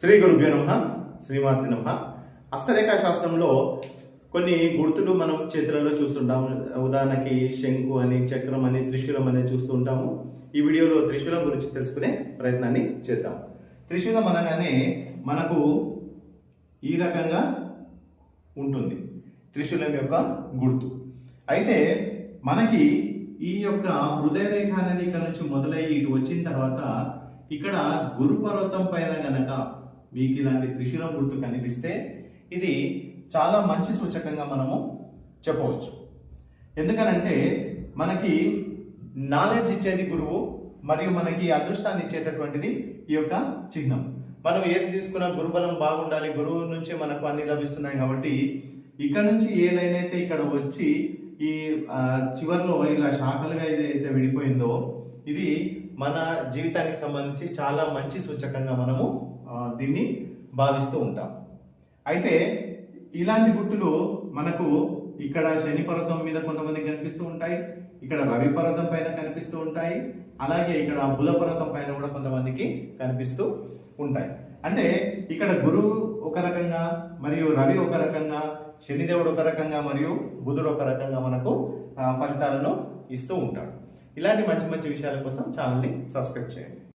శ్రీ గురుభ్యో నమ శ్రీమాతృ నమ. హస్తరేఖా శాస్త్రంలో కొన్ని గుర్తులు మనం చేతులలో చూస్తుంటాము. ఉదాహరణకి శంకు అని చక్రం అని త్రిశూలం అనేది చూస్తూ ఉంటాము. ఈ వీడియోలో త్రిశూలం గురించి తెలుసుకునే ప్రయత్నాన్ని చేద్దాం. త్రిశూలం అనగానే మనకు ఈ రకంగా ఉంటుంది. త్రిశూలం యొక్క గుర్తు. అయితే మనకి ఈ యొక్క హృదయ రేఖ అనేది ఇక్కడ నుంచి మొదలై ఇటు వచ్చిన తర్వాత ఇక్కడ గురు పర్వతం పైన గనక మీకు ఇలాంటి త్రిశూలం గుర్తు కనిపిస్తే ఇది చాలా మంచి సూచకంగా మనము చెప్పవచ్చు. ఎందుకనంటే మనకి నాలెడ్జ్ ఇచ్చేది గురువు మరియు మనకి అదృష్టాన్ని ఇచ్చేటటువంటిది ఈ యొక్క చిహ్నం. మనం ఏది తీసుకున్నా గురుబలం బాగుండాలి గురువు నుంచి మనకు అన్ని లభిస్తున్నాయి కాబట్టి ఇక్కడ నుంచి ఏ లైన్ అయితే ఇక్కడ వచ్చి ఈ చివరిలో చివర్లో ఇలా శాఖలుగా ఏదైతే విడిపోయిందో ఇది మన జీవితానికి సంబంధించి చాలా మంచి సూచకంగా మనము దీన్ని భావిస్తూ ఉంటాం. అయితే ఇలాంటి గుర్తులు మనకు ఇక్కడ శని పర్వతం మీద కొంతమంది కనిపిస్తూ ఉంటాయి ఇక్కడ రవి పర్వతం పైన కనిపిస్తూ ఉంటాయి అలాగే ఇక్కడ బుధ పర్వతం పైన కూడా కొంతమందికి కనిపిస్తూ ఉంటాయి. అంటే ఇక్కడ గురువు ఒక రకంగా మరియు రవి ఒక రకంగా శనిదేవుడు ఒక రకంగా మరియు బుధుడు ఒక రకంగా మనకు ఫలితాలను ఇస్తూ ఉంటాడు. ఇలాంటి మంచి మంచి విషయాల కోసం ఛానల్ని సబ్స్క్రైబ్ చేయండి.